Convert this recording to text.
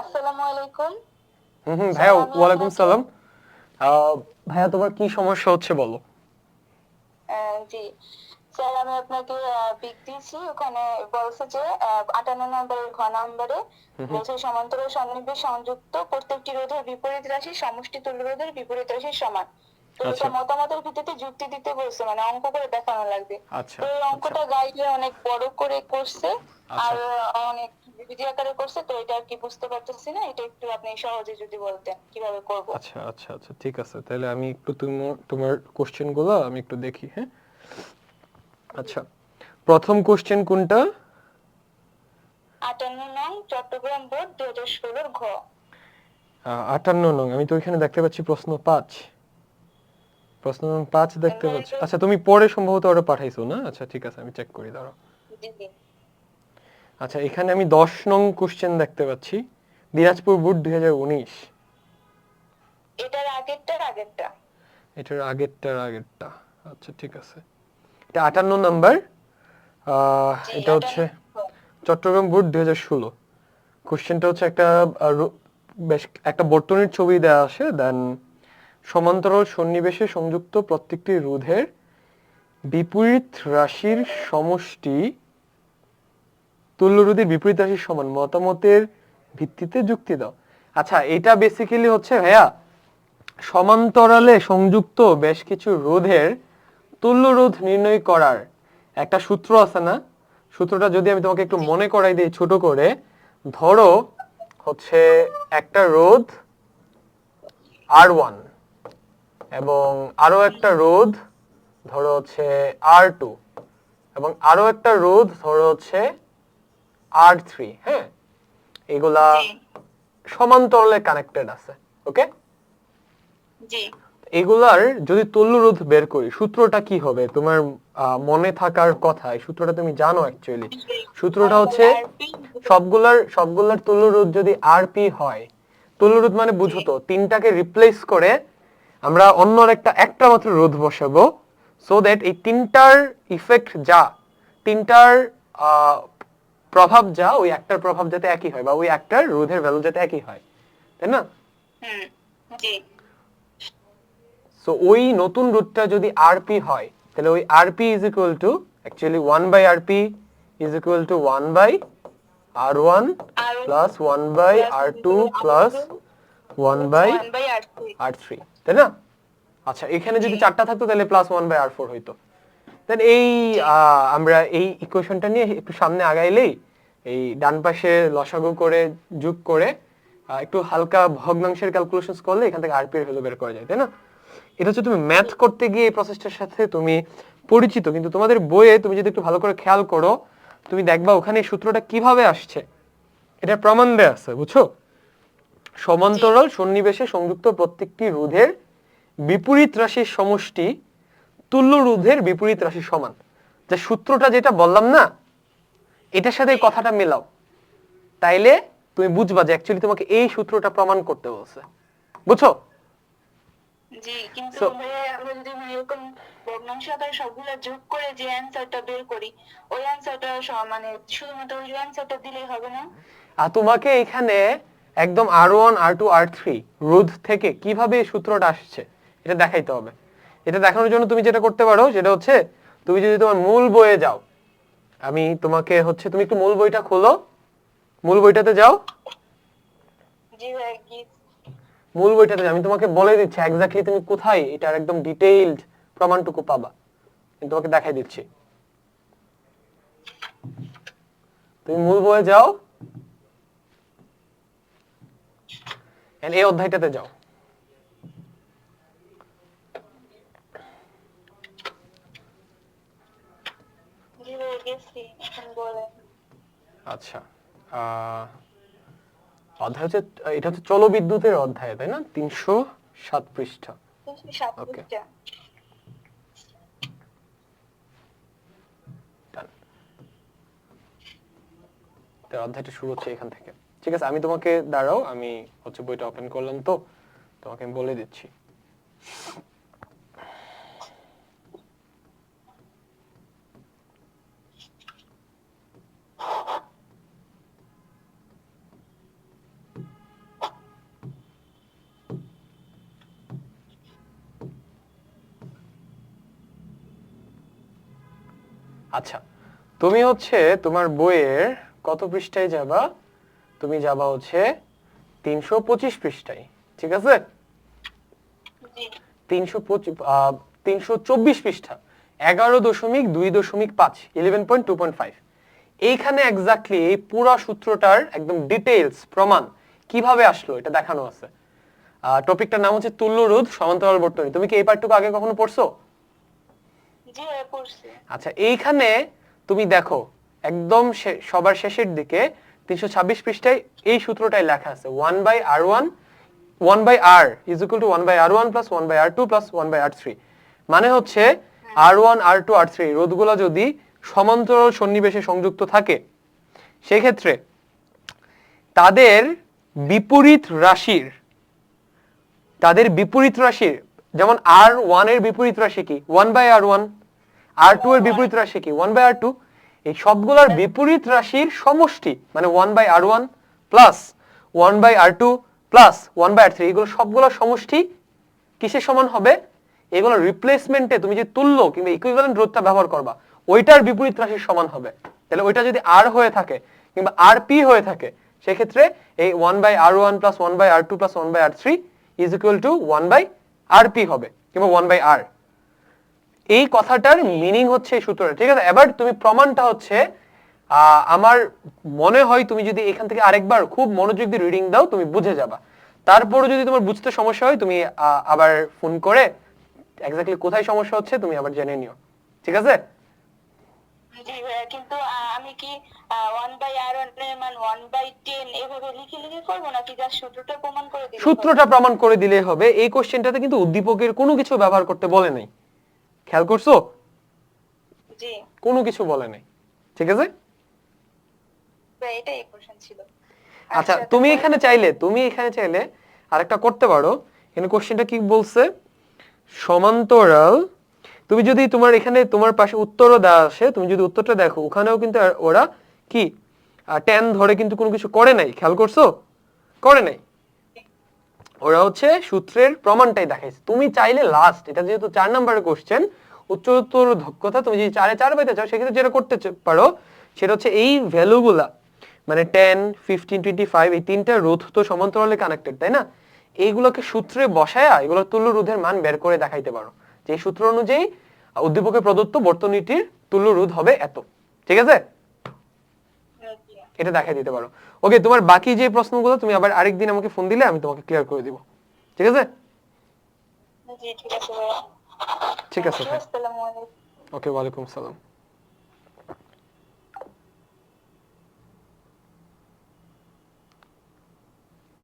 আসসালামু আলাইকুম। হুম ওয়ালাইকুম সালাম। ভাইয়া তোমার কি সমস্যা হচ্ছে বলো? জি। স্যার আমি আপনাকে পিক দিয়েছি। ওখানে বলছে যে আটান্ন নম্বরের ঘ নম্বরে বলছে সমান্তরাল সন্নিবেশ সংযুক্ত প্রত্যেকটি রোধের বিপরীত রাশি সমষ্টি তুল্য রোধের বিপরীত রাশির সমান। তো এটা আচ্ছা। মতামতের ভিত্তিতে যুক্তি দিতে বলছে মানে অঙ্ক করে দেখানো লাগবে। আচ্ছা তো এই অঙ্কটা গাইডে অনেক বড় করে করছে আর অনেক বিবিধি আকারে করছে তো এটা কি বুঝতে পারতেছি না এটা একটু আপনি সহজে যদি বলতেন কীভাবে করব। আচ্ছা আচ্ছা আচ্ছা ঠিক আছে। তাহলে আমি একটু তোমার তোমার কোশ্চেনগুলো আমি একটু দেখি হ্যাঁ? আচ্ছা প্রথম কোশ্চেন কোনটা? আটান্ন নং চট্টগ্রাম বোর্ড দুই হাজার ষোলোর ঘ। আটান্ন নং আমি তো এখানে দেখতে পাচ্ছি প্রশ্ন পাঁচ। প্রশ্ন নং পাঁচ দেখতে আমি পাচ্ছি? আচ্ছা তুমি পরে সম্ভবত ওটা পাঠাইছো না? আচ্ছা ঠিক আছে আমি চেক করি দাঁড়াও। আচ্ছা এখানে আমি দশ নং কোশ্চেন দেখতে পাচ্ছি। দিনাজপুর বুট দুই হাজার উনিশ। এটার আগেরটার আগেরটা। এটার আগেরটার আগেরটা। আচ্ছা ঠিক আছে। এটা আটান্ন নাম্বার। এটা হচ্ছে চট্টগ্রাম বুট দুই হাজার ষোলো। কোশ্চেনটা হচ্ছে একটা বেশ একটা বর্তনীর ছবি দেওয়া আসে দেন সমান্তরাল সন্নিবেশে সংযুক্ত প্রত্যেকটি রোধের বিপরীত রাশির সমষ্টি তুল্য রোধের বিপরীত রাশির সমান মতামতের ভিত্তিতে যুক্তি দাও। আচ্ছা এটা বেসিক্যালি হচ্ছে, ভাইয়া, সমান্তরালে সংযুক্ত বেশ কিছু রোধের তুল্য রোধ নির্ণয় করার একটা সূত্র আছে না? সূত্রটা যদি আমি তোমাকে একটু মনে করাই দিই ছোট করে, ধরো হচ্ছে একটা রোধ আর ওয়ান এবং আরও একটা রোধ ধরো হচ্ছে আর টু এবং আরও একটা রোধ ধরো হচ্ছে আর থ্রি হ্যাঁ? এগুলা সমান্তরালে কানেক্টেড আছে ওকে এগুলার যদি তুল্য রোধ বের করি সূত্রটা কি হবে? তোমার মনে থাকার কথা এই সূত্রটা তুমি জানো অ্যাকচুয়ালি সূত্রটা হচ্ছে সবগুলার সবগুলার তুল্য রোধ যদি আরপি হয় তুল্য রোধ মানে বুঝো তো তিনটাকে রিপ্লেস করে আমরা অন্য একটা একটা মাত্র রোধ বসাবো সো দ্যাট এই তিনটার ইফেক্ট যা তিনটার প্রভাব যা ওই একটার প্রভাব যাতে একই হয় বা ওই একটার রোধের ভ্যালু যাতে একই হয় তাই না? সো ওই নতুন রুটটা যদি আরপি হয় তাহলে ওই RP is equal to actually one by RP is equal to one by R one plus one by R two plus one by R three তাই না? আচ্ছা এখানে যদি চারটা থাকতো তাহলে plus one by R four হইতো। দেন এই আমরা এই ইকুয়েশনটা নিয়ে একটু সামনে আগাইলেই এই ডান পাশে লসাগু করে যোগ করে একটু হালকা ভগ্নাংশের ক্যালকুলেশন করলে এখান থেকে আরপি এর ভ্যালু বের করা যায় তাই না? এটা হচ্ছে তুমি ম্যাথ করতে গিয়ে এই প্রসেসটার সাথে তুমি পরিচিত কিন্তু তোমাদের বইয়ে তুমি যদি একটু ভালো করে খেয়াল করো তুমি দেখবা ওখানে সূত্রটা কীভাবে আসছে? এটা প্রমাণ দেয়া আছে বুঝছ? সমান্তরাল সন্নিবেশে সংযুক্ত প্রত্যেকটি রোধের বিপরীত রাশির সমষ্টি তুল্য রোধের বিপরীত রাশির সমান। যে সূত্রটা যেটা বললাম না এটার সাথে কথাটা মেলাও। তাইলে তুমি বুঝবা যে অ্যাকচুয়ালি তোমাকে এই সূত্রটা প্রমাণ করতে বলছে। বুঝছ? জি কিন্তু আমরা যদি মানে এরকম ভগ্নাংশ আকারে সবগুলা যোগ করে যে অ্যান্সারটা বের করি ওই অ্যান্সারটা মানে শুধুমাত্র ওই অ্যান্সারটা দিলেই হবে না? আর তোমাকে এখানে একদম R one R two R three রোধ থেকে কীভাবে এই সূত্রটা আসছে এটা দেখাইতে হবে। এটা দেখানোর জন্য তুমি যেটা করতে পারো সেটা হচ্ছে তুমি যদি তোমার মূল বইয়ে যাও আমি তোমাকে হচ্ছে তুমি একটু মূল বইটা খোলো। মূল বইটাতে যাও। মূল বইটাতে আমি তোমাকে বলে দিচ্ছি এক্স্যাক্টলি তুমি কোথায় এটার একদম ডিটেইলড প্রমাণটুকু পাবা। আমি তোমাকে দেখাই দিচ্ছি। তুমি মূল বইয়ে যাও। এই অধ্যায়টাতে যাও। আচ্ছা অধ্যায় হচ্ছে এটা হচ্ছে চলো বিদ্যুতের অধ্যায় তাই না? তিনশো সাত পৃষ্ঠা. তার অধ্যায়টা শুরু হচ্ছে এখান থেকে। ঠিক আছে, আমি তোমাকে দাঁড়াও, আমি হচ্ছে বইটা ওপেন করলাম তো, তোমাকে আমি বলে দিচ্ছি। আচ্ছা তুমি হচ্ছে তোমার বইয়ের কত পৃষ্ঠায় যাবা? তুমি যাবা হচ্ছে তিনশো পঁচিশ পৃষ্ঠায় ঠিক আছে? তিনশো তিনশো চব্বিশ পৃষ্ঠা এগারো দশমিক দুই দশমিক পাঁচ eleven point two point five এইখানে এক্স্যাক্টলি এই পুরো সূত্রটার একদম ডিটেইলস প্রমাণ কীভাবে আসলো এটা দেখানো আছে। টপিকটার নাম হচ্ছে তুল্যরোধ সমান্তরাল বর্তনী। তুমি কি এই পার্টটুকু আগে কখনো পড়ছো? আচ্ছা এইখানে তুমি দেখো একদম সবার শেষের দিকে তিনশো ছাব্বিশ পৃষ্ঠায় এই সূত্রটাই লেখা আছে one by R one one by R is equal to one by R one plus one by R two plus one by R three মানে হচ্ছে R one R two R three রোধগুলো যদি সমান্তরাল সন্নিবেশে সংযুক্ত থাকে, সেক্ষেত্রে তাদের বিপরীত রাশির, তাদের বিপরীত রাশির, যেমন আর ওয়ানের বিপরীত রাশি কি? One by R one R two এর বিপরীত রাশি কি? ওয়ান বাই আর টু এই সবগুলোর বিপরীত রাশির সমষ্টি মানে one by R one plus one by R two plus one by R three এগুলো সবগুলোর সমষ্টি কিসের সমান হবে? এগুলো রিপ্লেসমেন্টে তুমি যে তুল্য কিংবা ইকুইভ্যালেন্ট রোধটা ব্যবহার করবা ওইটার বিপরীত রাশির সমান হবে। তাহলে ওইটা যদি আর হয়ে থাকে কিংবা আর পি হয়ে থাকে সেক্ষেত্রে এই one by R one plus one by R two plus one by R three is equal to one by R P হবে কিংবা ওয়ান বাই আর এই কথাটার মিনিং হচ্ছে এই সূত্রটা ঠিক আছে? এবার তুমি প্রমাণটা হচ্ছে আমার মনে হয় তুমি যদি এখান থেকে আরেকবার খুব মনোযোগ দিয়ে রিডিং দাও তুমি বুঝে যাবা। তারপরে যদি তোমার বুঝতে সমস্যা হয় তুমি আবার ফোন করে এক্স্যাক্টলি কোথায় সমস্যা হচ্ছে তুমি আবার জেনে নিও। ঠিক আছে? কিন্তু আমি কি মান? সূত্রটা প্রমাণ করে দিলে হবে? এই কোশ্চেনটাতে কিন্তু উদ্দীপকের কোনো কিছু ব্যবহার করতে বলে নাই। খেয়াল করছ? জি। কোনো কিছু বলে নাই ঠিক আছে? এটাই কোশ্চেন ছিল। আচ্ছা তুমি এখানে চাইলে তুমি এখানে চাইলে আরেকটা করতে পারো। এখানে কোশ্চেনটা কি বলছে? সমান্তরাল তুমি যদি তোমার এখানে তোমার পাশে উত্তরও দেওয়া আসে তুমি যদি উত্তরটা দেখো ওখানেও কিন্তু ওরা কি টেন ধরে কিন্তু কোনো কিছু করে নাই খেয়াল করছ? করে নাই। ওরা হচ্ছে সূত্রের প্রমাণটাই দেখাইছে। তুমি চাইলে লাস্ট এটা যেহেতু চার নাম্বারের কোশ্চেন উচ্চতর দক্ষতা তুমি যদি চারে চার পাইতে চাও, সেক্ষেত্রে যেটা করতে পারো, সেটা হচ্ছে এই ভ্যালুগুলা মানে টেন ফিফটিন টোয়েন্টি ফাইভ এই তিনটা রোধ তো সমান্তরালে কানেক্টেড তাই না? এইগুলোকে সূত্রে বসায়া এগুলো তুল্য রোধের মান বের করে দেখাইতে পারো। যে সূত্র অনুযায়ী উদ্দীপকে প্রদত্ত বর্তনীটির তুল্য রোধ হবে এত। ঠিক আছে। এটা দেখাই দিতে পারো। ওকে তোমার বাকি যে প্রশ্নগুলো তুমি আবার আরেকদিন আমাকে ফোন দিলে আমি তোমাকে ক্লিয়ার করে দিব। ঠিক আছে? ঠিক আছে ওকে ওয়ালাইকুম সালাম